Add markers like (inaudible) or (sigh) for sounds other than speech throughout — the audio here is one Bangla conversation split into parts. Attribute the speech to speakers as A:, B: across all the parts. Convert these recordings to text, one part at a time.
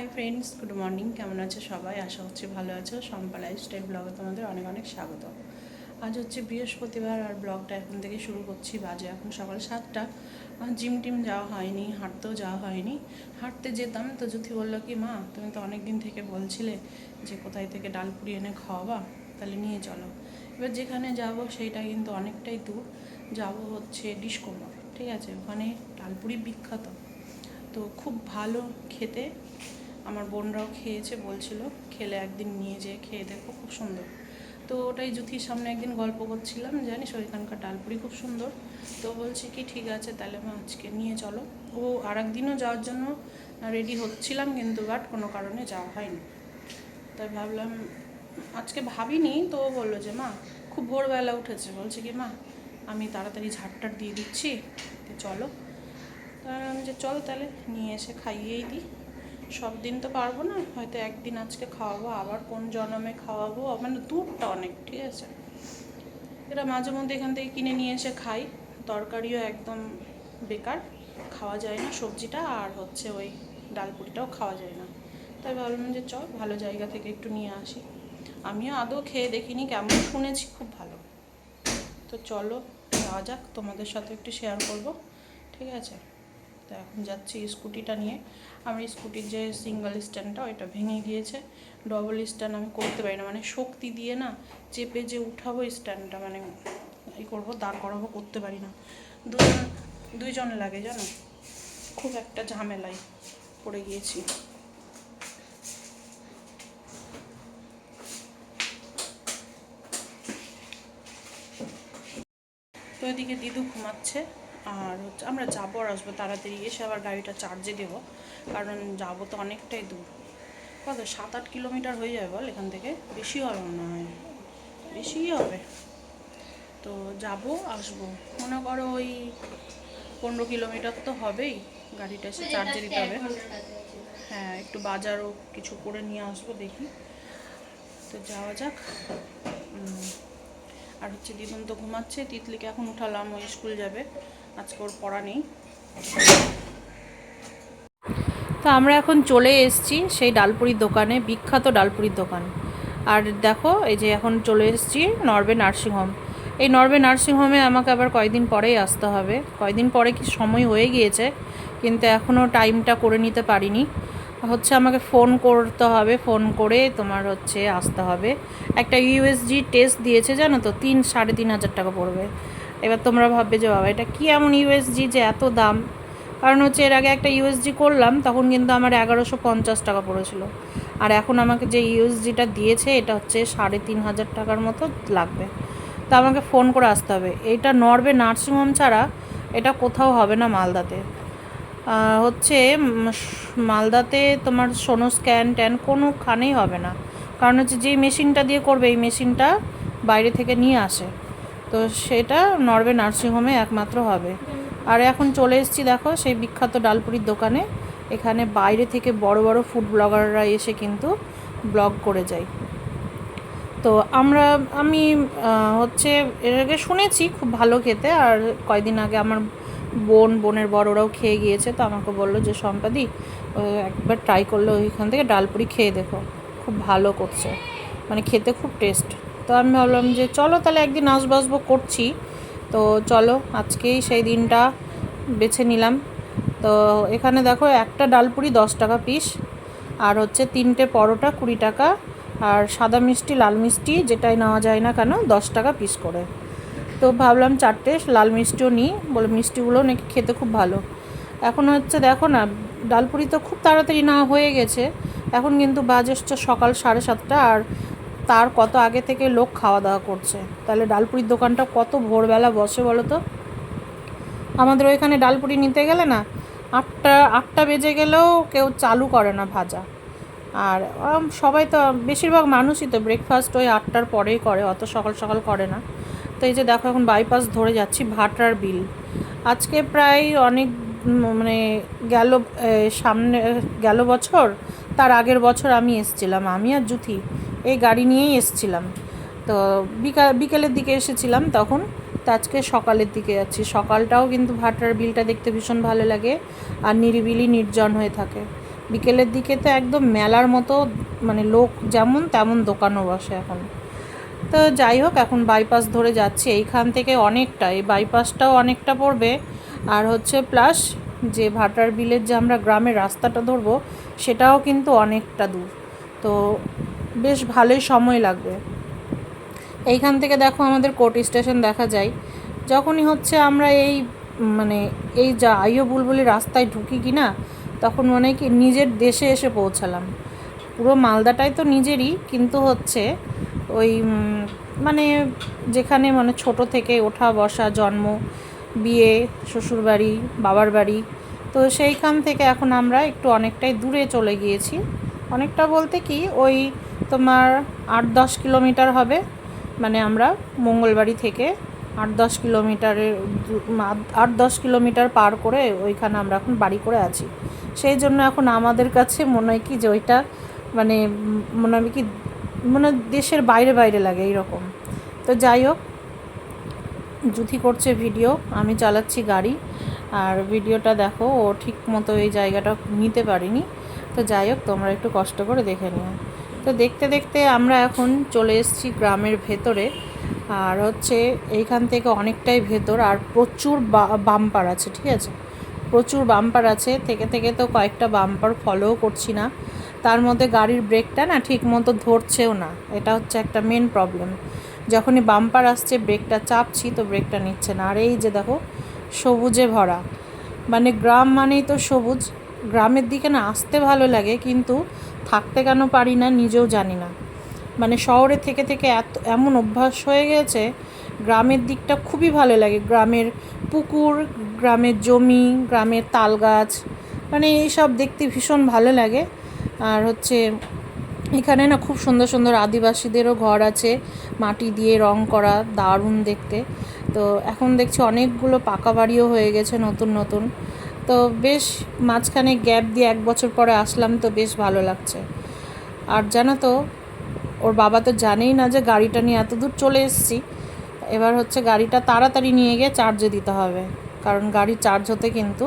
A: হাই ফ্রেন্ডস গুড মর্নিং কেমন আছো সবাই? আশা হচ্ছে ভালো আছো। সম্পা লাইফস্টাইল ব্লগে তোমাদের অনেক অনেক স্বাগত। আজ হচ্ছে বৃহস্পতিবার আর ব্লগটা এখন থেকে শুরু করছি। বাজে এখন সকাল সাতটা। জিম টিম যাওয়া হয়নি, হাঁটতেও যাওয়া হয়নি। হাঁটতে যেতাম তো যুথি বলল, কি মা, তুমি তো অনেক দিন থেকে বলছিলে যে কোথায় থেকে ডালপুরি এনে খাওয়াবা, তাহলে নিয়ে চলো। এবার যেখানে যাব সেইটা কিন্তু অনেকটাই দূর। যাব হচ্ছে ডিসকোমর, ঠিক আছে? ওখানে ডালপুরি বিখ্যাত। তো খুব ভালো খেতে। আমার বোনরাও খেয়েছে, বলছিল, খেলে একদিন নিয়ে যেয়ে খেয়ে দেখো, খুব সুন্দর। তো ওটাই জুথির সামনে একদিন গল্প করছিলাম, জানিস, ওইখানকার ডালপুরি খুব সুন্দর। তো বলছি কি, ঠিক আছে, তাহলে মা আজকে নিয়ে চলো। ও আর একদিনও যাওয়ার জন্য রেডি হচ্ছিলাম, কিন্তু বাট কোনো কারণে যাওয়া হয়নি। তাই ভাবলাম, আজকে ভাবিনি, তো ও বলল যে, মা, খুব ভোরবেলা উঠেছে। বলছে কি, মা, আমি তাড়াতাড়ি ঝাড়টার দিয়ে দিচ্ছি, তো চলো। আমি যে, চল তাহলে, নিয়ে এসে খাইয়েই দিই। সব দিন তো পারব না, হয়তো একদিন আজকে খাওয়াবো, আবার কোন জন্মে খাওয়াবো মানে দুধটা অনেক, ঠিক আছে? এটা মাঝে মধ্যে এখান থেকে কিনে নিয়ে এসে খাই, তরকারিও একদম বেকার, খাওয়া যায় না সবজিটা, আর হচ্ছে ওই ডালপুরিটাও খাওয়া যায় না। তাই ভাবলাম যে চল ভালো জায়গা থেকে একটু নিয়ে আসি। আমিও আদৌ খেয়ে দেখিনি, কেমন শুনেছি খুব ভালো। তো চলো, যাওয়া যাক, তোমাদের সাথে একটু শেয়ার করব, ঠিক আছে? তো এখন যাচ্ছি স্কুটিটা নিয়ে। আমার স্কুটির যে সিঙ্গেল স্ট্যান্ডটা ওইটা ভেঙে গিয়েছে। ডবল স্ট্যান্ড আমি করতে পারি না। মানে শক্তি দিয়ে না চেপে যে উঠাবো স্ট্যান্ডটা মানে এই করব, দাঁড় করাবো, করতে পারি না। দুজন, দুইজন লাগে, জানো? খুব একটা ঝামেলায় পড়ে গিয়েছি। তো এদিকে দিদু ঘুমাচ্ছে। আর হচ্ছে আমরা যাব আর আসব তাড়াতাড়ি এসে আবার গাড়িটা চার্জে দেবো। কারণ যাব তো অনেকটাই দূর। কত সাত আট কিলোমিটার হয়ে যাবে বল এখান থেকে। বেশি হবে মনে হয়। বেশিই হবে। তো যাব আসব। মনে করো ওই পনেরো কিলোমিটার তো হবেই। গাড়িটা এসে চার্জে দিতে হবে। হ্যাঁ একটু বাজারও কিছু করে নিয়ে আসব দেখি। তো যাওয়া যাক। আর হচ্ছে দিদুন তো ঘুমাচ্ছে। তিতলিকে এখন উঠালাম ওই স্কুল যাবে। আজকে ওর পড়া নেই। তো আমরা এখন চলে এসেছি সেই ডালপুরির দোকানে, বিখ্যাত ডালপুরির দোকান। আর দেখো, এই যে এখন চলে এসেছি নরবে নার্সিংহোম। এই নরবে নার্সিংহোমে আমাকে আবার কয়দিন পরেই আসতে হবে। কয়দিন পরে কি সময় হয়ে গিয়েছে, কিন্তু এখনও টাইমটা করে নিতে পারিনি। হচ্ছে আমাকে ফোন করতে হবে ফোন করে তোমার হচ্ছে আসতে হবে। একটা ইউএসজি টেস্ট দিয়েছে, জানো তো? তিন, সাড়ে তিন হাজার টাকা পড়বে। এবার তোমরা ভাববে যে বাবা, এটা কি এমন ইউএসজি যে এত দাম? কারণ হচ্ছে এর আগে একটা ইউএসজি করলাম, তখন কিন্তু আমার এগারোশো পঞ্চাশ টাকা পড়েছিল। আর এখন আমাকে যে ইউএসজিটা দিয়েছে, এটা হচ্ছে সাড়ে তিন হাজার টাকার মতো লাগবে। তা আমাকে ফোন করে আসতে হবে। এটা নরবে নার্সিংহোম ছাড়া এটা কোথাও হবে না মালদাতে। হচ্ছে মালদাতে তোমার সোনো স্ক্যান ট্যান কোনোখানেই হবে না। কারণ হচ্ছে যেই মেশিনটা দিয়ে করবে, এই মেশিনটা বাইরে থেকে নিয়ে আসে। তো সেটা নরবে নার্সিংহোমে একমাত্র হবে। আর এখন চলে এসেছি দেখো সেই বিখ্যাত ডালপুরির দোকানে। এখানে বাইরে থেকে বড় বড় ফুড ব্লগাররা এসে কিন্তু ব্লগ করে যায়। তো আমরা, আমি হচ্ছে এর আগে শুনেছি খুব ভালো খেতে। আর কয়দিন আগে আমার বোন, বোনের বড়রাও খেয়ে গিয়েছে, তো আমাকে বলল যে, সম্পাদি একবার ট্রাই করলে ওইখান থেকে ডালপুরি খেয়ে দেখো। খুব ভালো করছে। মানে খেতে খুব টেস্ট তো আমি ভাবলাম যে চলো তাহলে একদিন আসব করছি। তো চলো, আজকেই সেই দিনটা বেছে নিলাম। তো এখানে দেখো একটা ডালপুরি দশ টাকা পিস আর হচ্ছে তিনটে পরোটা কুড়ি টাকা, আর সাদা মিষ্টি, লাল মিষ্টি, যেটাই নেওয়া যায় না কেন, দশ টাকা পিস করে। তো ভাবলাম চারটে লাল মিষ্টিও নিই, বলে মিষ্টিগুলো নাকি খেতে খুব ভালো। এখন হচ্ছে দেখো না, ডালপুরি তো খুব তাড়াতাড়ি না হয়ে গেছে। এখন কিন্তু বাজে সকাল সাড়ে সাতটা, আর তার কত আগে থেকে লোক খাওয়া দাওয়া করছে? তাহলে ডালপুরির দোকানটা কত ভোরবেলা বসে বলো তো? আমাদের ওইখানে ডালপুরি নিতে গেলে না, আটটা আটটা বেজে গেলেও কেউ চালু করে না ভাজা। আর সবাই তো, বেশিরভাগ মানুষই তো ব্রেকফাস্ট ওই আটটার পরেই করে, অত সকাল সকাল করে না। তো এই যে দেখো, এখন বাইপাস ধরে যাচ্ছি ভাটার বিল। আজকে প্রায় অনেক মানে গেল সামনে, গেল বছর, তার আগের বছর আমি এসছিলাম, আমি আর জুথি। এই গাড়ি নিয়েই এসছিলাম। তো বিকা বিকেলের দিকে এসেছিলাম তখন। তো আজকে সকালের দিকে যাচ্ছি। সকালটাও কিন্তু ভাটার বিলটা দেখতে ভীষণ ভালো লাগে আর নিরিবিলি, নির্জন হয়ে থাকে। বিকেলের দিকে তো একদম মেলার মতো মানে লোক যেমন তেমন দোকানও বসে এখন। তো যাই হোক, এখন বাইপাস ধরে যাচ্ছি। এইখান থেকে অনেকটা, এই বাইপাসটাও অনেকটা পড়বে। আর হচ্ছে প্লাস যে ভাটার বিলের যে আমরা গ্রামের রাস্তাটা ধরবো, সেটাও কিন্তু অনেকটা দূর। তো বেশ ভালোই সময় লাগবে। এইখান থেকে দেখো আমাদের কোর্ট স্টেশন দেখা যায়। যখনই হচ্ছে আমরা এই মানে এই যা আইও বুলবুলি রাস্তায় ঢুকি কি না, তখন মনে হয় কি নিজের দেশে এসে পৌঁছালাম। পুরো মালদাটাই তো নিজেরই, কিন্তু হচ্ছে ওই মানে যেখানে মানে ছোট থেকে ওঠা, বসা, জন্ম, বিয়ে, শ্বশুরবাড়ি, বাবার বাড়ি, তো সেইখান থেকে এখন আমরা একটু অনেকটাই দূরে চলে গিয়েছি। অনেকটা বলতে কি, ওই তোমার আট দশ কিলোমিটার হবে। মানে আমরা মঙ্গলবাড়ি থেকে আট দশ কিলোমিটারের আট- দশ কিলোমিটার পার করে ওইখানে আমরা এখন বাড়ি করে আছি। সেই জন্য এখন আমাদের কাছে মনে হয় কি যে ওইটা মানে মনে হবে কি, মনে দেশের বাইরে বাইরে লাগে এইরকম। তো যাই হোক জুথি করছে ভিডিও, আমি চালাচ্ছি গাড়ি। আর ভিডিওটা দেখো, ও ঠিক মতো এই জায়গাটা নিতে পারিনি। তো যাই হোক, তোমরা একটু কষ্ট করে দেখে নিও। তো দেখতে দেখতে আমরা এখন চলে এসেছি গ্রামের ভেতরে। আর হচ্ছে এইখান থেকে অনেকটাই ভেতর, আর প্রচুর বাম্পার আছে, ঠিক আছে? প্রচুর বাম্পার আছে। থেকে থেকে তো কয়েকটা বাম্পার ফলোও করছি না। তার মধ্যে গাড়ির ব্রেকটা না ঠিক মতো ধরছেও না। এটা হচ্ছে একটা মেন প্রবলেম যখনই বাম্পার আসছে, ব্রেকটা চাপছি, তো ব্রেকটা নিচ্ছে না। আর এই যে দেখো, সবুজে ভরা। মানে গ্রাম মানেই তো সবুজ। গ্রামের দিকে না আসতে ভালো লাগে, কিন্তু থাকতে কেন পারি না নিজেও জানি না। মানে শহরে থেকে থেকে এত, এমন অভ্যাস হয়ে গেছে, গ্রামের দিকটা খুবই ভালো লাগে। গ্রামের পুকুর, গ্রামের জমি, গ্রামের তাল গাছ মানে এইসব দেখতে ভীষণ ভালো লাগে। আর হচ্ছে এখানে না খুব সুন্দর সুন্দর আদিবাসীদেরও ঘর আছে, মাটি দিয়ে রং করা, দারুণ দেখতে। তো এখন দেখছি অনেকগুলো পাকা বাড়িও হয়ে গেছে নতুন নতুন। তো বেশ মাঝখানে গ্যাপ দিয়ে এক বছর পরে আসলাম তো বেশ ভালো লাগছে। আর জানো তো, ওর বাবা তো জানেই না যে গাড়িটা নিয়ে এত দূর চলে এসেছি। এবার হচ্ছে গাড়িটা তাড়াতাড়ি নিয়ে গিয়ে চার্জে দিতে হবে। কারণ গাড়ি চার্জ হতে কিন্তু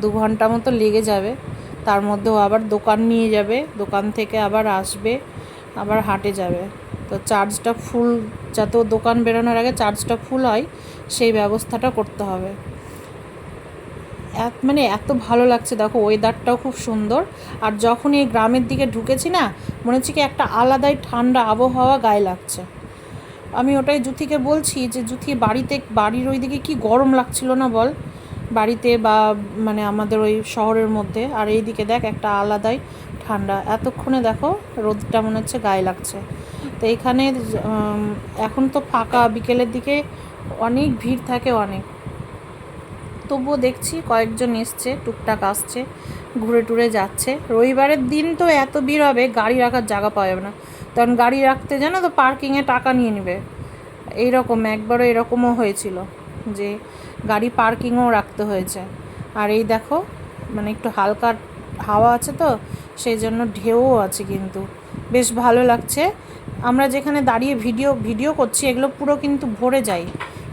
A: দু ঘণ্টা মতো লেগে যাবে। তার মধ্যেও আবার দোকান নিয়ে যাবে, দোকান থেকে আবার আসবে, আবার হাটে যাবে। তো চার্জটা ফুল যাতে দোকান বেরোনোর আগে চার্জটা ফুল হয়, সেই ব্যবস্থাটা করতে হবে। এত মানে এত ভালো লাগছে দেখো ওয়েদারটাও খুব সুন্দর। আর যখন এই গ্রামের দিকে ঢুকেছি না মনে হচ্ছে কি একটা আলাদাই ঠান্ডা আবহাওয়া গায়ে লাগছে। আমি ওটাই জুথিকে বলছি যে জুথি বাড়িতে বাড়ির ওই দিকে কি গরম লাগছিল না বল? বাড়িতে বা মানে আমাদের ওই শহরের মধ্যে। আর এই দিকে দেখ একটা আলাদাই ঠান্ডা। এতক্ষণে দেখো রোদটা মনে হচ্ছে গায়ে লাগছে। তো এইখানে উম, এখন তো ফাঁকা বিকেলের দিকে অনেক ভিড় থাকে অনেক। তবুও দেখছি, কয়েকজন এসছে, টুকটাক আসছে, ঘুরে টুরে যাচ্ছে। রবিবারের দিন তো এত ভিড় হবে, গাড়ি রাখার জায়গা পাওয়া যাবে না। কারণ গাড়ি রাখতে জানো তো পার্কিংয়ে টাকা নিয়ে নেবে। এইরকম, একবারও এরকমও হয়েছিল যে গাড়ি পার্কিংও রাখতে হয়েছে। আর এই দেখো মানে একটু হালকা হাওয়া আছে তো সেই জন্য ঢেউও আছে কিন্তু। বেশ ভালো লাগছে। আমরা যেখানে দাঁড়িয়ে ভিডিও ভিডিও করছি, এগুলো পুরো কিন্তু ভরে যায়।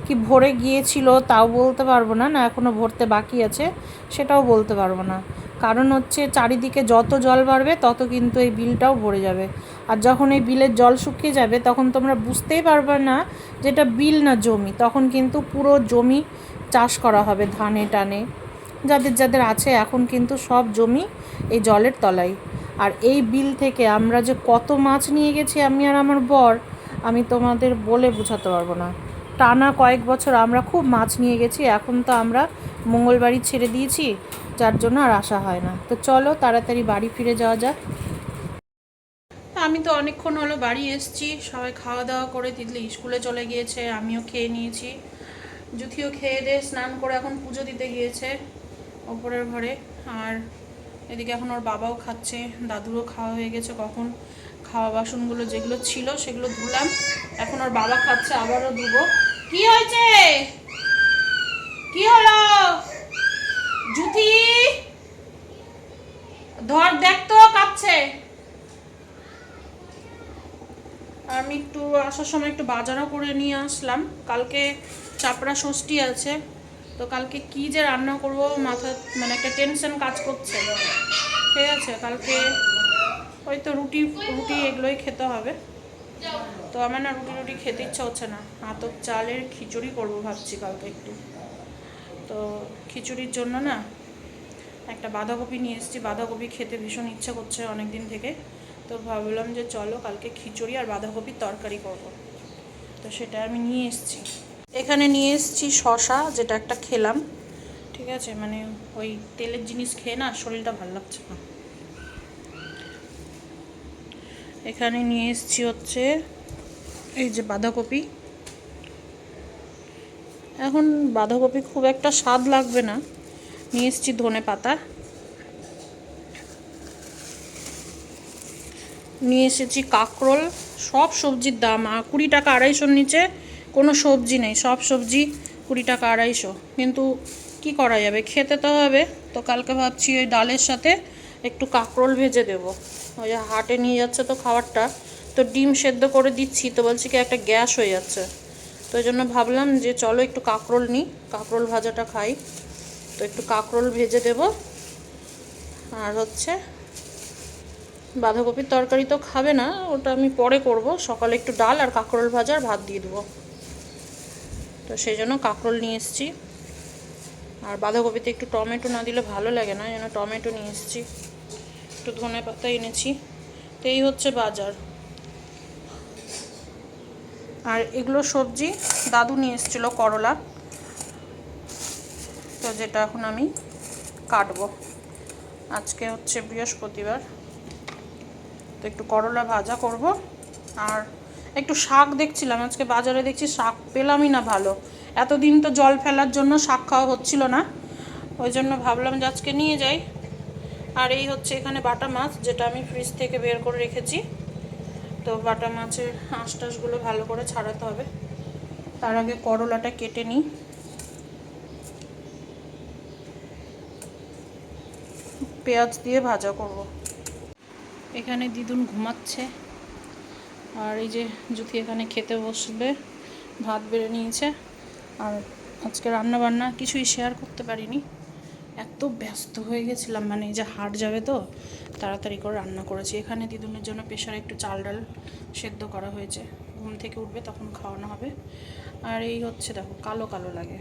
A: কি ভরে গিয়েছিল তাও বলতে পারব না না এখনও ভরতে বাকি আছে, সেটাও বলতে পারব না। কারণ হচ্ছে চারিদিকে যত জল বাড়বে, তত কিন্তু এই বিলটাও ভরে যাবে। আর যখন এই বিলের জল শুকিয়ে যাবে, তখন তোমরা বুঝতেই পারবে না যে এটা বিল না জমি, তখন কিন্তু পুরো জমি চাষ করা হবে ধানে টানে। যাদের যাদের আছে, এখন কিন্তু সব জমি এই জলের তলায়। আর এই বিল থেকে আমরা যে কত মাছ নিয়ে গেছি আমি আর আমার বর, আমি তোমাদের বলে বোঝাতে পারব না। টানা কয়েক বছর আমরা খুব মাছ নিয়ে গেছি, এখন তো আমরা মঙ্গলবাড়ি ছেড়ে দিয়েছি, যার জন্য আর আসা হয় না। তো চলো তাড়াতাড়ি বাড়ি ফিরে যাওয়া যাক। আমি তো অনেকক্ষণ হলো বাড়ি এসেছি, সবাই খাওয়া দাওয়া করে তিতলি স্কুলে চলে গিয়েছে, আমিও খেয়ে নিয়েছি। জুথিও খেয়ে দিয়ে স্নান করে এখন পুজো দিতে গিয়েছে ওপরের ঘরে, আর এদিকে এখন ওর বাবাও খাচ্ছে, দাদুরও খাওয়া হয়ে গেছে কখন খাওয়া বাসনগুলো যেগুলো ছিল সেগুলো ধুলাম। এখন ওর বাবা খাচ্ছে, আবারও ধুবো। কি হয়েছে? কি হলো? জুথি? ধর, দেখ তো, কাঁপছে। আমি একটু আসার সময় একটু বাজারও করে নিয়ে আসলাম। কালকে চাপড়া ষষ্ঠী আছে। তো কালকে কি যে রান্না করব, মাথা মানে একটা টেনশন কাজ করছে। ঠিক আছে, কালকে ওই তো রুটি রুটি এগুলোই খেতে হবে। তো আমার না রুটি রুটি খেতে ইচ্ছা হচ্ছে না। আতপ চালের খিচুড়ি করব ভাবছি কালকে একটু। তো খিচুড়ির জন্য না একটা বাঁধাকপি নিয়ে এসেছি। বাঁধাকপি খেতে ভীষণ ইচ্ছা করছে অনেক দিন থেকে। তো ভাবলাম যে চলো কালকে খিচুড়ি আর বাঁধাকপির তরকারি করব। তো সেটা আমি নিয়ে এসেছি। এখানে নিয়ে এসেছি শশা যেটা একটা খেলাম। ঠিক আছে? মানে ওই তেলের জিনিস খেয়ে না শরীরটা ভালো লাগছে না। এখানে নিয়ে এসেছি হচ্ছে এই যে বাঁধাকপি। এখন বাঁধাকপি খুব একটা স্বাদ লাগবে না। নিয়ে এসেছি ধনে পাতা। নিয়ে এসেছি কাঁকরোল। সব সবজির দাম কুড়ি টাকা আড়াইশোর নিচে কোনো সবজি নেই, সব সবজি কুড়ি টাকা আড়াইশো। কিন্তু কি করা যাবে? খেতে তো হবে। তো কালকে ভাবছি ওই ডালের সাথে একটু কাঁকরোল ভেজে দেবো। ওই যে হাটে নিয়ে যাচ্ছে তো খাবারটা। তো ডিম সেদ্ধ করে দিচ্ছি, তো বলছি কি একটা গ্যাস হয়ে যাচ্ছে। তো ওই জন্য ভাবলাম যে চলো একটু কাঁকরোল নিই, কাঁকরোল ভাজাটা খাই। তো একটু কাঁকরোল ভেজে দেব। আর হচ্ছে বাঁধাকপির তরকারি তো খাবে না, ওটা আমি পরে করব। সকালে একটু ডাল আর কাঁকরোল ভাজা আর ভাত দিয়ে দেবো। তো সেই জন্য কাঁকরোল নিয়ে এসেছি। আর বাঁধাকপিতে একটু টমেটো না দিলে ভালো লাগে না যেন টমেটো নিয়ে এসেছি। একটু ধনে পাতা এনেছি। তো এই হচ্ছে বাজার। আর এগুলো সবজি দাদু নিয়ে এসেছিল করলা। তো যেটা এখন আমি কাটবো। আজকে হচ্ছে বৃহস্পতিবার। তো একটু করলা ভাজা করব। আর একটু শাক দেখছিলাম। আজকে বাজারে দেখছি শাক পেলামই না ভালো। এতদিন তো জল ফেলার জন্য শাক খাওয়া হচ্ছিল না। ওই জন্য ভাবলাম যে আজকে নিয়ে যাই। আর এই হচ্ছে এখানে বাটা মাছ, যেটা আমি ফ্রিজ থেকে বের করে রেখেছি। তো বাটা মাছের আঁশ টাশগুলো ভালো করে ছাড়াতে হবে। তার আগে করলাটা কেটে নিই। পেঁয়াজ দিয়ে ভাজা করব। এখানে দিদুন ঘুমাচ্ছে। আর এই যে জুথি এখানে খেতে বসবে, ভাত বেড়ে নিয়েছে। আর আজকে রান্না বান্না কিছুই শেয়ার করতে পারিনি। এত ব্যস্ত হয়ে গেছিলাম মানে যে হাট যাবে তো, তাড়াতাড়ি করে রান্না করেছি। এখানে দিদুনের জন্য প্রেশারে একটু চাল ডাল সেদ্ধ করা হয়েছে। ঘুম থেকে উঠবে তখন খাওয়ানো হবে। আর এই হচ্ছে দেখো, কালো কালো লাগে।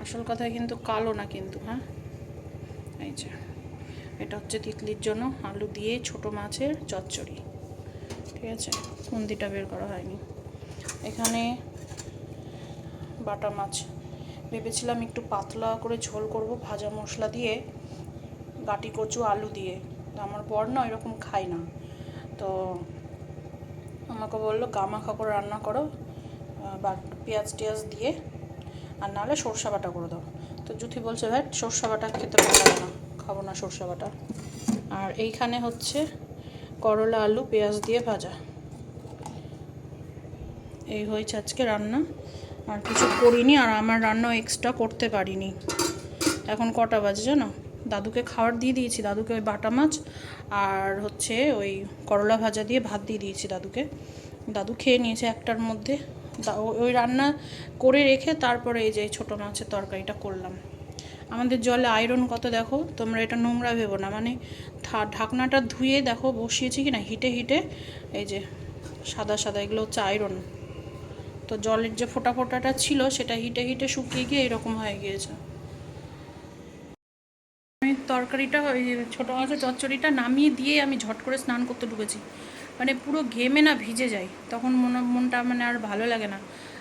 A: আসল কথায় কিন্তু কালো না কিন্তু হ্যাঁ? এই যে, এটা হচ্ছে তিতলির জন্য আলু দিয়ে ছোট মাছের চচ্চড়ি। ঠিক আছে? খুন্দিটা বের করা হয়নি। এখানে বাটা মাছ ভেবেছিলাম একটু পাতলা করে ঝোল করব, ভাজা মশলা দিয়ে, গাটি কচু, আলু দিয়ে। তো আমার বর না এরকম খায় না। তো আমাকে বলল, গামাখা করে রান্না করো বা, পেঁয়াজ টিয়াজ দিয়ে, আর নাহলে সর্ষা বাটা করে দাও। তো জুথি বলছে ভাই সর্ষা বাটা খেতে লাগে না, খাব না সর্ষা বাটা। আর এইখানে হচ্ছে করলা, আলু, পেঁয়াজ দিয়ে ভাজা। এই হয়েছে আজকে রান্না। আর কিছু করিনি আর আমার রান্নাও এক্সট্রা করতে পারিনি। এখন কটা বাজে জানো? দাদুকে খাবার দিয়ে দিয়েছি, দাদুকে ওই বাটা মাছ আর হচ্ছে ওই করলা ভাজা দিয়ে ভাত দিয়ে দিয়েছি দাদুকে। দাদু খেয়ে নিয়েছে একটার মধ্যে। ওই রান্না করে রেখে তারপরে এই যে ছোটো মাছের তরকারিটা করলাম। আমাদের জলে আয়রন কত দেখো? তোমরা এটা নোংরা ভেবো না। মানে ঢাকনাটা ধুয়ে দেখো বসিয়েছি কি না হিটে হিটে এই যে সাদা সাদা, এগুলো হচ্ছে আয়রন তো জলের যে ফোঁটা ফোঁটাটা ছিল সেটা হিটে হিটে শুকিয়ে গিয়ে এরকম হয়ে গিয়েছে। আমি তরকারিটা, ওই ছোটো মাছের চচ্চড়িটা নামিয়ে দিয়ে আমি ঝট করে স্নান করতে ঢুকেছি। মানে পুরো ঘেমে না ভিজে যাই। তখন মনে, মনটা মানে আর ভালো লাগে না।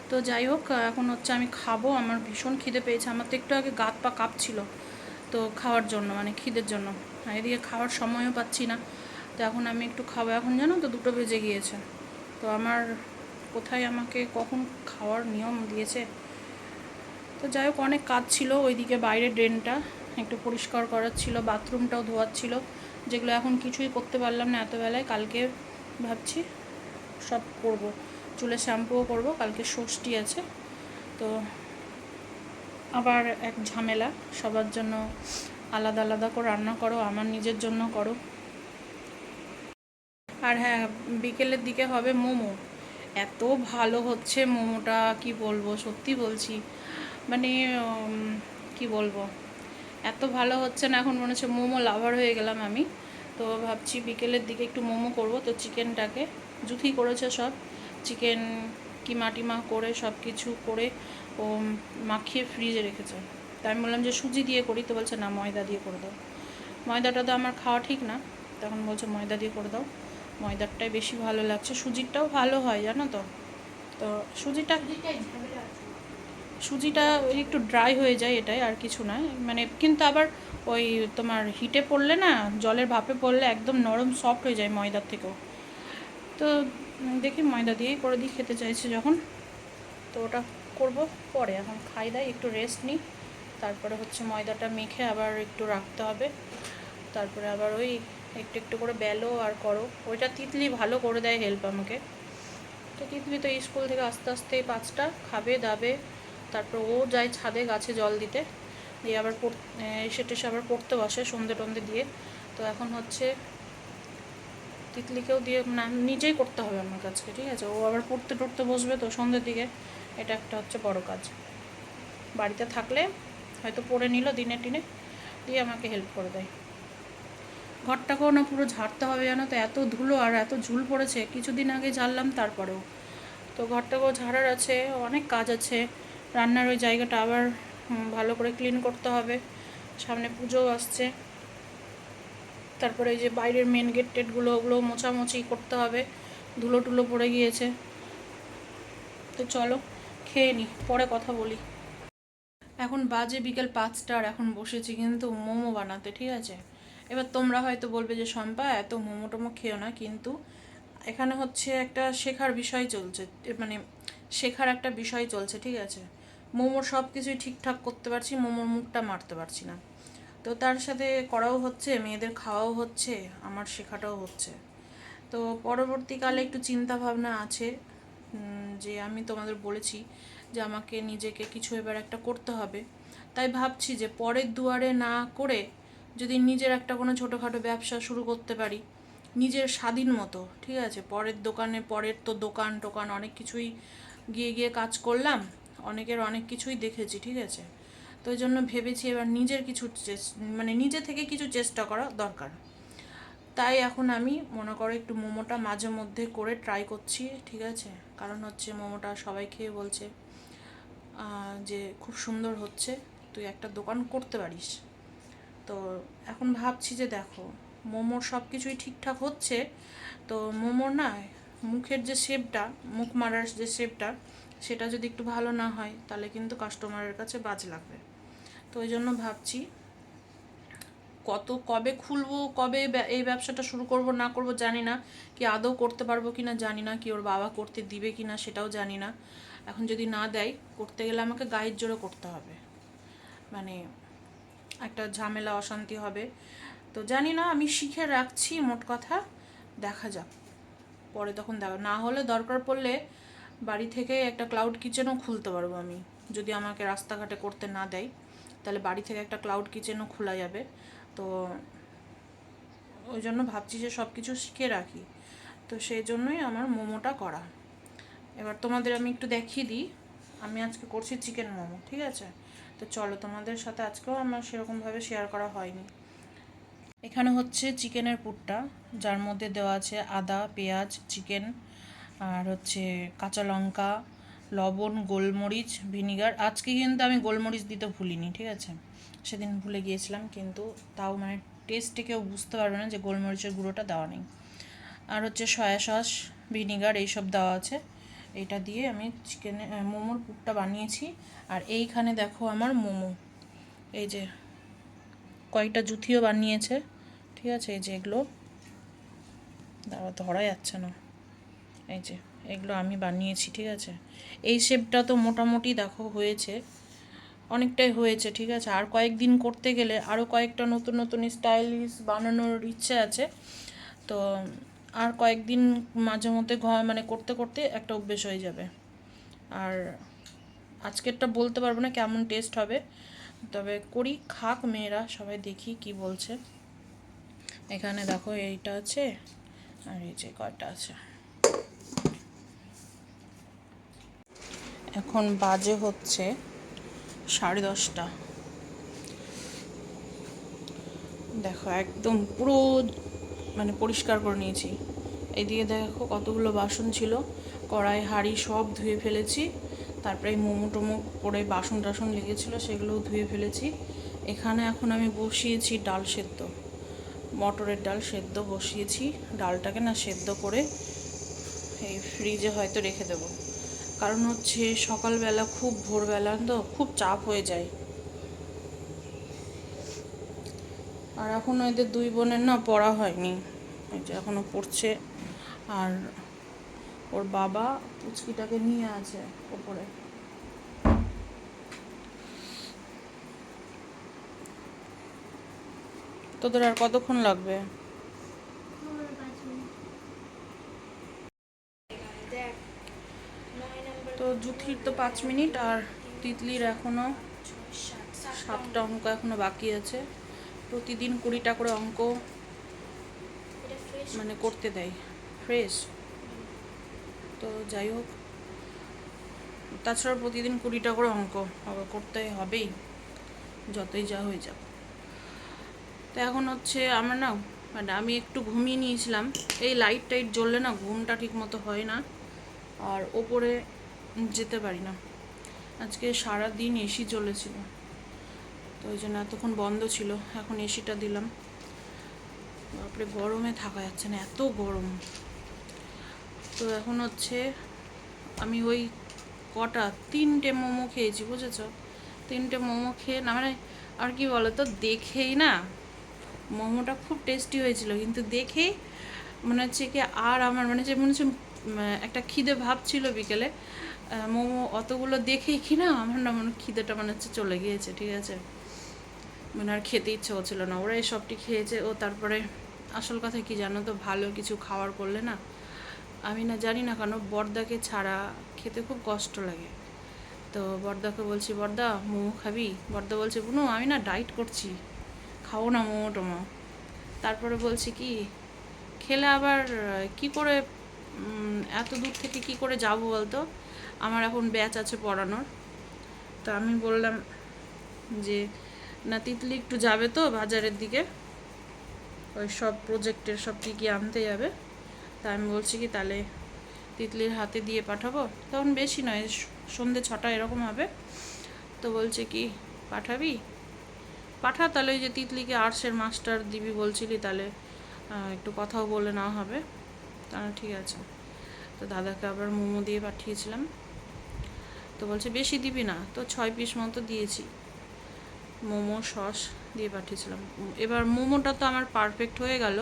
A: তো যাই হোক, এখন হচ্ছে আমি খাব। আমার ভীষণ খিদে পেয়েছে। আমার তো একটু আগে গাত পা কাঁপছিল তো খাওয়ার জন্য মানে খিদের জন্য। এদিকে খাওয়ার সময়ও পাচ্ছি না। তো এখন আমি একটু খাব। এখন জানো তো দুটো বেজে গিয়েছে। তো আমার কোথায় আমাকে কখন খাওয়ার নিয়ম দিয়েছে? তো যাই হোক অনেক কাজ ছিল ওইদিকে বাইরের ড্রেনটা। একটু পরিষ্কার করার ছিল, বাথরুমটাও ধোয়ার ছিল, যেগুলো এখন কিছুই করতে পারলাম না এতবেলায়। কালকে ভাবছি সব করব। চুলে শ্যাম্পুও করব, কালকে ষষ্ঠী আছে। তো আবার এক ঝামেলা, সবার জন্য আলাদা আলাদা করে রান্না করো, আমার নিজের জন্য করো। আর হ্যাঁ বিকেলের দিকে হবে মোমো। এত ভালো হচ্ছে মোমোটা, কি বলব? সত্যি বলছি। মানে কি বলব? এত ভালো হচ্ছে না, এখন মনে হচ্ছে মোমো লাভার হয়ে গেলাম আমি। তো ভাবছি বিকেলের দিকে একটু মোমো করব। তো চিকেনটাকে জুথি করেছে সব। চিকেন কিমা টিমা করে সব কিছু করে ও মাখিয়ে ফ্রিজে রেখেছে। তাই আমি বললাম যে সুজি দিয়ে করি, তো বলছে না, ময়দা দিয়ে করে দাও। ময়দাটা তো আমার খাওয়া ঠিক না। তখন বলছে ময়দা দিয়ে করে দাও। ময়দারটাই বেশি ভালো লাগছে। সুজিরটাও ভালো হয় জানো তো? তো সুজিটা সুজিটা ওই একটু ড্রাই হয়ে যায় এটাই আর কিছু না মানে কিন্তু আবার ওই তোমার হিটে পড়লে না জলের ভাপে পড়লে একদম নরম সফট হয়ে যায় ময়দার থেকেও। তো দেখি ময়দা দিয়েই করে দিই খেতে চাইছে যখন। তো ওটা করব পরে এখন খাই দাই একটু রেস্ট নিই। তারপরে হচ্ছে ময়দাটা মেখে আবার একটু রাখতে হবে। তারপরে আবার ওই একটু একটু করে বেলো আর করো। ওইটা তিতলি ভালো করে দেয় হেল্প আমাকে। তো তিতলি তো স্কুল থেকে আস্তে আস্তে পাঁচটা খাবে, দাবে। তারপর ও যায় ছাদে গাছে জল দিতে। দিয়ে আবার এসে টেসে আবার পড়তে বসে সন্ধে টন্ধে দিয়ে। তো এখন হচ্ছে তিতলিকেও দিয়ে না, নিজেই করতে হবে আমার কাছকে ঠিক আছে? ও আবার পড়তে টড়তে বসবে তো সন্ধ্যের দিকে। এটা একটা হচ্ছে বড় কাজ। বাড়িতে থাকলে হয়তো পড়ে নিল দিনে টিনে, দিয়ে আমাকে হেল্প করে দেয়। ঘরটাকেও না পুরো ঝাড়তে হবে জানো তো? এত ধুলো আর এত ঝুল পড়েছে। কিছুদিন আগে ঝাড়লাম, তারপরেও। তো ঘরটাকেও ঝাড়ার আছে, অনেক কাজ আছে। রান্নার ওই জায়গাটা আবার ভালো করে ক্লিন করতে হবে। সামনে পুজোও আসছে। তারপরে এই যে বাইরের মেন গেট টেটগুলো ওগুলো মোছামুছি করতে হবে। ধুলো টুলো পড়ে গিয়েছে। তো চলো, খেয়ে নি, পরে কথা বলি। এখন বাজে বিকেল পাঁচটার এখন বসেছি, কিন্তু মোমো বানাতে, ঠিক আছে? এবার তোমরা হয়তো বলবে যে, শম্পা, এত মোমো টোমো খেও না, কিন্তু এখানে হচ্ছে একটা শেখার বিষয় চলছে মানে শেখার একটা বিষয় চলছে, ঠিক আছে? মোমোর সব কিছুই ঠিকঠাক করতে পারছি, মোমোর মুখটা মারতে পারছি না। তো তার সাথে করাও হচ্ছে, মেয়েদের খাওয়াও হচ্ছে, আমার শেখাটাও হচ্ছে। তো পরবর্তীকালে একটু চিন্তা ভাবনা আছে যে আমি তোমাদের বলেছি যে, আমাকে নিজেকে কিছু এবার একটা করতে হবে। তাই ভাবছি যে, পরের দুয়ারে না করে যদি নিজের একটা কোনো ছোটোখাটো ব্যবসা শুরু করতে পারি, নিজের স্বাধীন মতো, ঠিক আছে? পরের দোকানে, পরের তো দোকান টোকান অনেক কিছুই গিয়ে গিয়ে কাজ করলাম, অনেকের অনেক কিছুই দেখেছি, ঠিক আছে? তো ওই জন্য ভেবেছি এবার নিজের কিছু মানে নিজে থেকে কিছু চেষ্টা করা দরকার। তাই এখন আমি মনে করো একটু মোমোটা মাঝে মধ্যে করে ট্রাই করছি, ঠিক আছে? কারণ হচ্ছে মোমোটা সবাই খেয়ে বলছে যে খুব সুন্দর হচ্ছে, তুই একটা দোকান করতে পারিস। তো এখন ভাবছি যে দেখো, মোমোর সব কিছুই ঠিকঠাক হচ্ছে। তো মোমোর না, মুখের যে শেপটা মুখ মারার যে শেপটা সেটা যদি একটু ভালো না হয়, তাহলে কিন্তু কাস্টমারের কাছে বাজ লাগবে। তো ওই জন্য ভাবছি, কত কবে খুলবো, কবে এই ব্যবসাটা শুরু করব, না করব জানি না। কি আদৌ করতে পারব কি না জানি না, কি ওর বাবা করতে দিবে কি না সেটাও জানি না। এখন যদি না দেয়, করতে গেলে আমাকে গায়ের জোরে করতে হবে। মানে একটা ঝামেলা, অশান্তি হবে। তো জানি না, আমি শিখে রাখছি, মোট কথা। দেখা যাক। পরে তখন দেখা, না হলে দরকার পড়লে বাড়ি থেকে একটা ক্লাউড কিচেনও খুলতে পারব আমি। যদি আমাকে রাস্তাঘাটে করতে না দেয়, তাহলে বাড়ি থেকে একটা ক্লাউড কিচেনও খোলা যাবে। তো ওই জন্য ভাবছি যে সব কিছু শিখে রাখি। তো সেই জন্যই আমার মোমোটা করা। এবার তোমাদের আমি একটু দেখিয়ে দিই। আমি আজকে করছি চিকেন মোমো, ঠিক আছে? তো চলো, তোমাদের সাথে আজকেও আমার সেরকমভাবে শেয়ার করা হয়নি। এখানে হচ্ছে চিকেনের পুরটা, যার মধ্যে দেওয়া আছে আদা, পেঁয়াজ, চিকেন, আর হচ্ছে কাঁচা লঙ্কা, লবণ, গোলমরিচ, ভিনিগার। আজকে কিন্তু আমি গোলমরিচ দিতে ভুলিনি, ঠিক আছে? সেদিন ভুলে গিয়েছিলাম, কিন্তু তাও মানে টেস্টে কেউ বুঝতে পারবে না যে গোলমরিচের গুঁড়োটা দেওয়া নেই। আর হচ্ছে সয়া সস, ভিনিগার, এইসব দেওয়া আছে। এটা দিয়ে আমি চিকেনে মোমোর পুরটা বানিয়েছি। আর এইখানে দেখো আমার মোমো। এই যে কয়েকটা জুথিও বানিয়েছে, ঠিক আছে? এই যে এগুলো। দাঁড়া ধরা যাচ্ছে না। এই যে এগুলো আমি বানিয়েছি, ঠিক আছে? এই শেপটা তো মোটামুটি দেখো হয়েছে। অনেকটাই হয়েছে, ঠিক আছে? আর কয়েকদিন করতে গেলে আরও কয়েকটা নতুন নতুন স্টাইলিশ বানানোর ইচ্ছে আছে। তো আর কয়েকদিন মাঝে মধ্যে ঘ মানে করতে করতে একটা অভ্যেস হয়ে যাবে। আর আজকেরটা বলতে পারব না কেমন টেস্ট হবে। তবে করি, খাক মেয়েরা, সবাই দেখি কি বলছে। এখানে দেখো এইটা আছে, আর এই যে কয়টা আছে। এখন বাজে হচ্ছে সাড়ে দশটা। দেখো একদম পুরো মানে পরিষ্কার করে নিয়েছি। এইদিকে দেখো কতগুলো বাসন ছিল। কড়াই, হাঁড়ি সব ধুয়ে ফেলেছি। তারপরে মোমো টোমো করে বাসন টাসন লেগেছিলো, সেগুলোও ধুয়ে ফেলেছি। এখানে এখন আমি বসিয়েছি ডাল সেদ্ধ। মটরের ডাল সেদ্ধ বসিয়েছি। ডালটাকে না সেদ্ধ করে এই ফ্রিজে হয়তো রেখে দেবো। কারণ হচ্ছে সকালবেলা খুব ভোরবেলা তো খুব চাপ হয়ে যায়। আর এখনও এদের দুই বোনের না পড়া হয়নি। এই যে এখনও পড়ছে। আর ওর বাবা পুচকিটাকে নিয়ে আছে ওপরে। তোদের আর কতক্ষণ লাগবে? তো জুথির তো পাঁচ মিনিট, আর তিতলির এখনও সাতটা অঙ্ক এখনও বাকি আছে। প্রতিদিন কুড়িটা করে অঙ্ক মানে করতে দেয়। ফ্রেশ তো যাই হোক। তাছাড়া প্রতিদিন কুড়িটা করে অঙ্ক করতে হবেই যতই যা হয়ে যাক। তো এখন হচ্ছে আমার না মানে আমি একটু ঘুমিয়ে নিয়েছিলাম। এই লাইট টাইট জ্বললে না ঘুমটা ঠিক মতো হয় না আর ওপরে যেতে পারি না। আজকে সারা দিন এসি চলেছিল ওই জন্য এতক্ষণ বন্ধ ছিল, এখন এসিটা দিলাম। তারপরে গরমে থাকা যাচ্ছে না, এত গরম। তো এখন হচ্ছে আমি ওই কটা, তিনটে মোমো খেয়েছি, বুঝেছ? তিনটে মোমো খেয়ে না মানে আর কি বলো তো দেখেই না, মোমোটা খুব টেস্টি হয়েছিল, কিন্তু দেখেই মনে হচ্ছে কি আর আমার মানে যে মনে হচ্ছে একটা খিদে ভাব ছিল বিকেলে মোমো অতগুলো দেখেই কি না আমার না মনে খিদেটা মনে হচ্ছে চলে গিয়েছে, ঠিক আছে? মানে আর খেতে ইচ্ছে হচ্ছিল না। ওরা এই সবটি খেয়েছে ও তারপরে আসল কথা কি জানো তো, ভালো কিছু খাওয়ার করলে না, আমি না জানি না কেন বর্দাকে ছাড়া খেতে খুব কষ্ট লাগে। তো বর্দাকে বলছি, বর্দা, মোমো খাবি? বর্দা বলছে, বুনু, আমি না ডাইট করছি খাও না মোমো টোমো। তারপরে বলছি, কি? খেলে আবার কি করে এত দূর থেকে কি করে যাব বলতো? আমার এখন ব্যাচ আছে পড়ানোর। তো আমি বললাম যে না, তিতলি একটু যাবে তো বাজারের দিকে। ওই সব প্রজেক্টের সব কী কী আনতে যাবে? তা আমি বলছি কি, তাহলে তিতলির হাতে দিয়ে পাঠাবো। তখন বেশি নয়, সন্ধে ছটা এরকম হবে। তো বলছে কি, পাঠাবি? পাঠা, তাহলে ওই যে তিতলিকে আর্টসের মাস্টার দিবি বলছিলি, তাহলে একটু কথাও বলে নেওয়া হবে। তাহলে ঠিক আছে। তো দাদাকে আবার মোমো দিয়ে পাঠিয়েছিলাম। তো বলছে, বেশি দিবি না, তো ছয় পিস মতো দিয়েছি। মোমো, সস দিয়ে পাঠিয়েছিলাম। এবার মোমোটা তো আমার পারফেক্ট হয়ে গেল,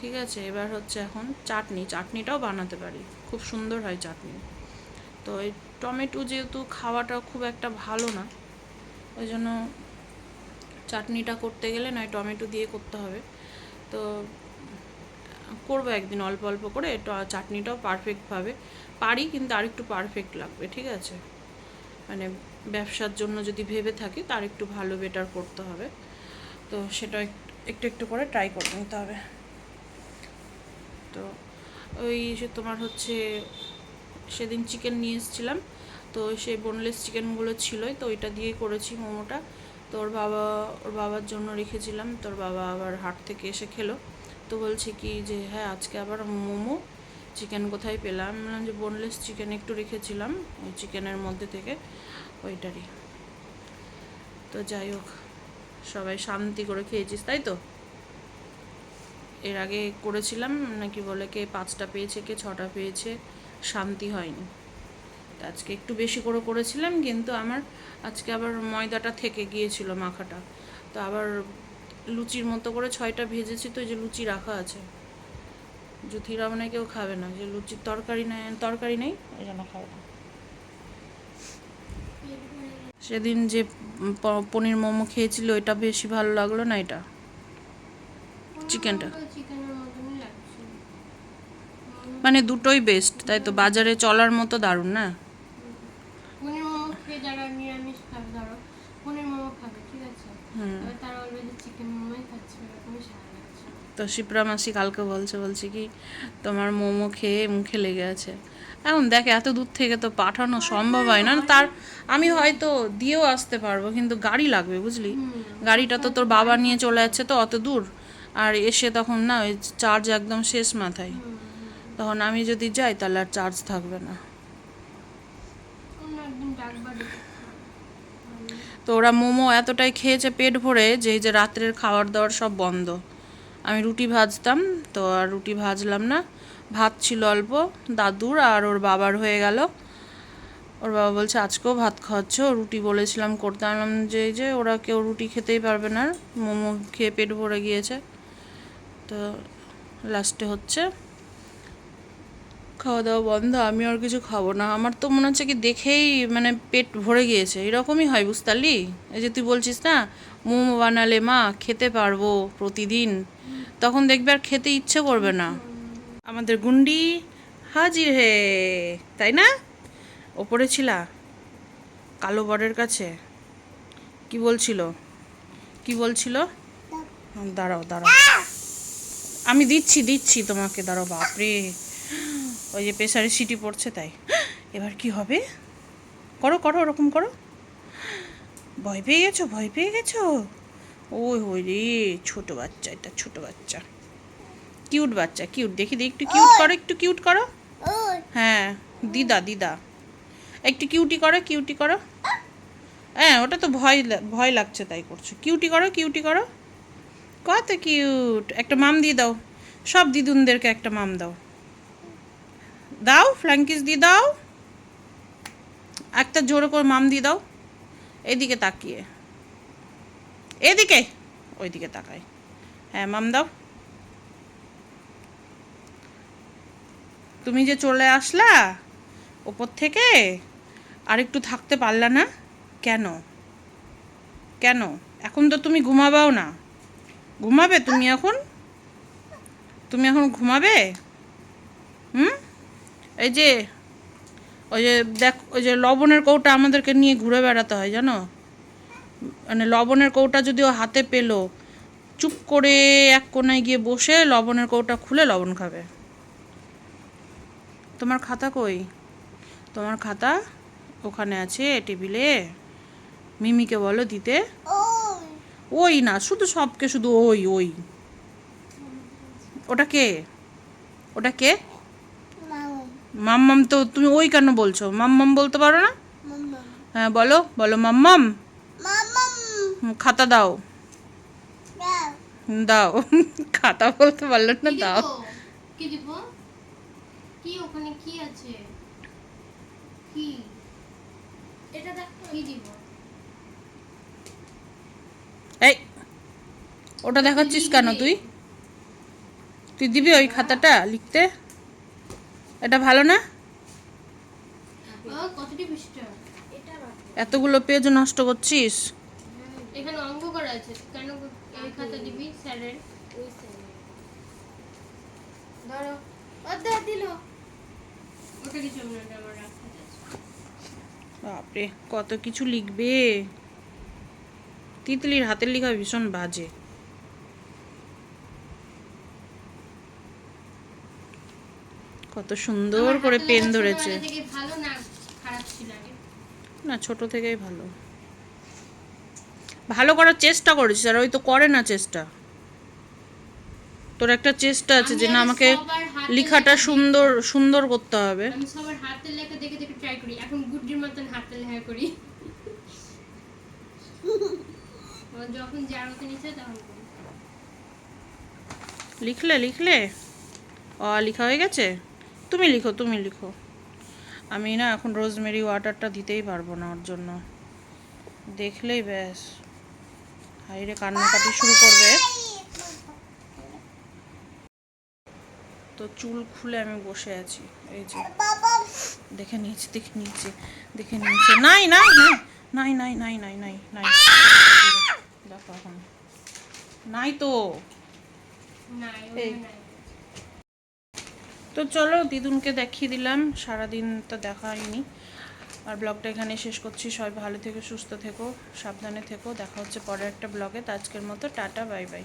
A: ঠিক আছে? এবার হচ্ছে এখন চাটনি, চাটনিটাও বানাতে পারি। খুব সুন্দর হয় চাটনি। তো এই টমেটো যেহেতু খাওয়াটা খুব একটা ভালো না, ওই জন্য চাটনিটা করতে গেলে নয়, টমেটো দিয়ে করতে হবে। তো করব একদিন অল্প অল্প করে চাটনিটাও পারফেক্টভাবে পারি, কিন্তু আরেকটু পারফেক্ট লাগবে, ঠিক আছে? মানে ব্যবসার জন্য যদি ভেবে থাকি, তার একটু ভালো বেটার করতে হবে। তো সেটা এক- একটু একটু করে ট্রাই করে নিতে হবে। তো ওই যে তোমার হচ্ছে, সেদিন চিকেন নিয়ে এসেছিলাম। তো সেই বোনলেস চিকেনগুলো ছিলই, তো ওইটা দিয়েই করেছি মোমোটা। তো ওর বাবা, ওর বাবার জন্য রেখেছিলাম। তোর বাবা আবার হাট থেকে এসে খেলো। তো বলছে কি যে হ্যাঁ আজকে আবার মোমো চিকেন কোথায় পেলাম? বললাম যে বোনলেস চিকেন একটু রেখেছিলাম, ওই চিকেনের মধ্যে থেকে ওইটারই। তো যাই হোক, সবাই শান্তি করে খেয়েছিস, তাই তো? এর আগে করেছিলাম, নাকি বলে কে পাঁচটা পেয়েছে, কে ছটা পেয়েছে, শান্তি হয়নি। আজকে একটু বেশি করে করেছিলাম, কিন্তু আমার আজকে আবার ময়দাটা থেকে গিয়েছিল মাখাটা। তো আবার লুচির মতো করে ছয়টা ভেজেছি, তো যে লুচি রাখা আছে। জুথিরা মানে কেউ খাবে না। যে লুচির তরকারি নেই তরকারি নেই ওই জন্য খাবে না। সেদিন যে পনির মোমো খেয়েছিল, এটা বেশি ভালো লাগল না এটা? চিকেনটা? মানে দুটোই বেস্ট তাই তো? বাজারে চলার মতো দারুণ না
B: পনির মোমো খেয়ে যারা নিরামিষ খাবে ধরো পনির মোমো খাবে ঠিক আছে
A: হুম
B: এবার তারা বলবে যে চিকেন মোমোই খাচ্ছে এরকমই স্বাদ লাগছে
A: তো শিপ্রা মাসি কালকে বলছে বলছে কি, তোমার মোমো খেয়ে মুখে লেগে আছে। এখন দেখ, এত দূর থেকে তো পাঠানো সম্ভব হয় না। তার, আমি হয়তো দিয়েও আসতে পারব, কিন্তু গাড়ি লাগবে, বুঝলি? গাড়িটা তো তোর বাবা নিয়ে চলে যাচ্ছে তো অত দূর। আর এসে তখন না, ওই চার্জ একদম শেষ মাথায়। তখন আমি যদি যাই, তাহলে আর চার্জ থাকবে না। তো ওরা মোমো এতটাই খেয়েছে পেট ভরে যে যে রাত্রের খাবার দাবার সব বন্ধ। আমি রুটি ভাজতাম, তো আর রুটি ভাজলাম না। ভাত ছিল অল্প, দাদুর আর ওর বাবার হয়ে গেল। ওর বাবা বলছে, আজকেও ভাত খাওয়াচ্ছ? রুটি বলেছিলাম, করতে আনলাম যে যে ওরা কেউ রুটি খেতেই পারবে না। মোমো খেয়ে পেট ভরে গিয়েছে। তো লাস্টে হচ্ছে খাওয়া দাওয়া বন্ধ, আমি আর কিছু খাব না। আমার তো মনে হচ্ছে কি দেখেই মানে পেট ভরে গিয়েছে। এরকমই হয় বুঝতে পারলি এই যে তুই বলছিস না, মোমো বানালে মা খেতে পারব প্রতিদিন। তখন দেখবে আর খেতে ইচ্ছে করবে না। আমাদের গুন্ডি হাজির হে, তাই না? ওপরে ছিলা, কালো বরের কাছে। কি বলছিল? কি বলছিল? দাঁড়াও দাঁড়াও। আমি দিচ্ছি দিচ্ছি তোমাকে। দাঁড়াও, বাপরে। ওই যে প্রেসারে সিটি পড়ছে তাই। এবার কি হবে? করো করো, ওরকম করো। ভয় পেয়ে গেছো? ভয় পেয়ে গেছো? ওই ওই রে, ছোটো বাচ্চা এটা, ছোট বাচ্চা। কিউট বাচ্চা, কিউট। দেখি দেখি, একটু কিউট করো, একটু কিউট করো। হ্যাঁ দিদা দিদা। একটু কিউটি করো কিউটি করো। হ্যাঁ ওটা তো ভয় ভয় লাগছে তাই করছ। কিউটি করো কিউটি করো। কত কিউট। একটা মাম দিয়ে দাও। সব দিদুনদেরকে একটা মাম দাও। দাও ফ্ল্যাঙ্কিস দিয়ে দাও। একটা জোরে করে মাম দিয়ে দাও। এদিকে তাকিয়ে। এদিকে? ওইদিকে তাকাই। হ্যাঁ মাম দাও। তুমি যে চলে আসলা ওপর থেকে, আর একটু থাকতে পারলা না? কেন? কেন? এখন তো তুমি ঘুমাবাও না। ঘুমাবে তুমি এখন? তুমি এখন ঘুমাবে? হুম? এই যে, ওই যে দেখ, ওই যে লবণের কৌটা আমাদেরকে নিয়ে ঘুরে বেড়াতে হয়, জানো? মানে লবণের কৌটা যদি ও হাতে পেল, চুপ করে এক কোনায় গিয়ে বসে লবণের কৌটা খুলে লবণ খাবে। তোমার খাতা কই? তোমার খাতা ওখানে আছে টেবিলে। মিমিকে বলো দিতে। ওই না, শুধু সবকে শুধু ওই ওই। ওটা কে? ওটা কে? মাম্মাম তো তুমি ওই কেন বলছো? মাম্মাম বলতে পারো না? হ্যাঁ বলো বলো মাম্মাম। খাতা দাও। দাও। (laughs) খাতা বলতে পারল না দাও।
B: কি দিব? কি ওখানে কি আছে? কি? এটা দেখ কি দিব?
A: এই ওটা দেখাচ্ছিস কেন তুই? তুই দিবি ওই খাতাটা লিখতে? এটা ভালো না?
B: ও কতটি পৃষ্ঠা?
A: এতগুলো পেজ নষ্ট করছিস?
B: এখানে অঙ্ক করা আছে কেন এই খাতা দিবি স্যারের? ধরো। অর্ধা দিল। ওটা কিছু না আমার রাখতে
A: বাপরে কত কিছু লিখবে? তিতলির হাতের লেখা ভীষণ বাজে। কত সুন্দর করে পেন ধরেছে।
B: না
A: ছোট থেকেই ভালো। ভালো করার চেষ্টা করেছিস আর ওই তো করে না চেষ্টা। তোর একটা চেষ্টা আছে যে না আমাকে লেখাটা সুন্দর সুন্দর করতে হবে।
B: আমি সবার হাতের লেখা দেখে দেখে ট্রাই করি। এখন গুড্ডির মতন হাতের লেখা করি। যখন যার মতন ইচ্ছে তখন
A: লিখলে লিখলে? অ লেখা হয়ে গেছে? তুমি লিখো তুমি লিখো। আমি না এখন রোজমেরি ওয়াটারটা দিতেই পারব না ওর জন্য। দেখলেই ব্যাস। হাইরে কান্নাকাটি শুরু করবে। তো চুল খুলে আমি বসে আছি। এই যে দেখে নিয়েছি দেখে নিয়েছি দেখে নিয়েছি। নাই নাই নাই নাই নাই নাই নাই নাই নাই। দেখো এখন। নাই তো? এই। তো চলো দিদুনকে দেখিয়ে দিলাম, সারাদিন তো দেখা হয়নি। আর ব্লগটা এখানে শেষ করছি, সবাই ভালো থেকো, সুস্থ থেকো, সাবধানে থেকো, দেখা হচ্ছে পরের একটা ব্লগে, তো আজকের মতো টাটা, বাই বাই।